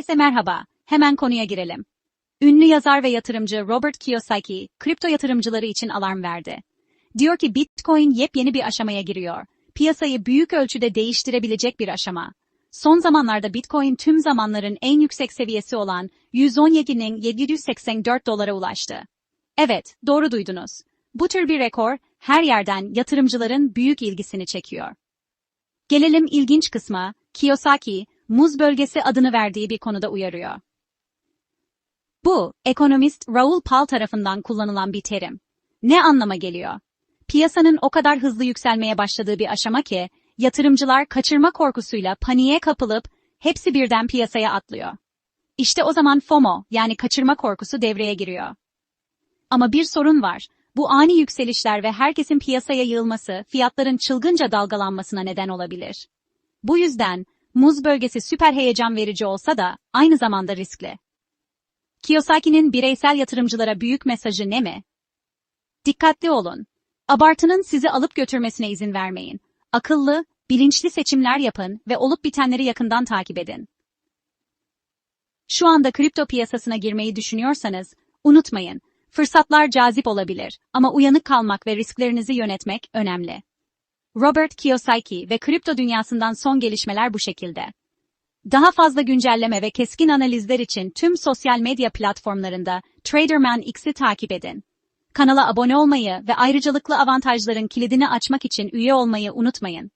Herkese merhaba. Hemen konuya girelim. Ünlü yazar ve yatırımcı Robert Kiyosaki, kripto yatırımcıları için alarm verdi. Diyor ki Bitcoin yepyeni bir aşamaya giriyor. Piyasayı büyük ölçüde değiştirebilecek bir aşama. Son zamanlarda Bitcoin tüm zamanların en yüksek seviyesi olan 117'nin 784 dolara ulaştı. Evet, doğru duydunuz. Bu tür bir rekor her yerden yatırımcıların büyük ilgisini çekiyor. Gelelim ilginç kısma, Kiyosaki, muz bölgesi adını verdiği bir konuda uyarıyor. Bu, ekonomist Raoul Pal tarafından kullanılan bir terim. Ne anlama geliyor? Piyasanın o kadar hızlı yükselmeye başladığı bir aşama ki, yatırımcılar kaçırma korkusuyla paniğe kapılıp hepsi birden piyasaya atlıyor. İşte o zaman FOMO yani kaçırma korkusu devreye giriyor. Ama bir sorun var. Bu ani yükselişler ve herkesin piyasaya yığılması fiyatların çılgınca dalgalanmasına neden olabilir. Bu yüzden muz bölgesi süper heyecan verici olsa da aynı zamanda riskli. Kiyosaki'nin bireysel yatırımcılara büyük mesajı ne mi? Dikkatli olun. Abartının sizi alıp götürmesine izin vermeyin. Akıllı, bilinçli seçimler yapın ve olup bitenleri yakından takip edin. Şu anda kripto piyasasına girmeyi düşünüyorsanız, unutmayın, fırsatlar cazip olabilir ama uyanık kalmak ve risklerinizi yönetmek önemli. Robert Kiyosaki ve kripto dünyasından son gelişmeler bu şekilde. Daha fazla güncelleme ve keskin analizler için tüm sosyal medya platformlarında Traderman X'i takip edin. Kanala abone olmayı ve ayrıcalıklı avantajların kilidini açmak için üye olmayı unutmayın.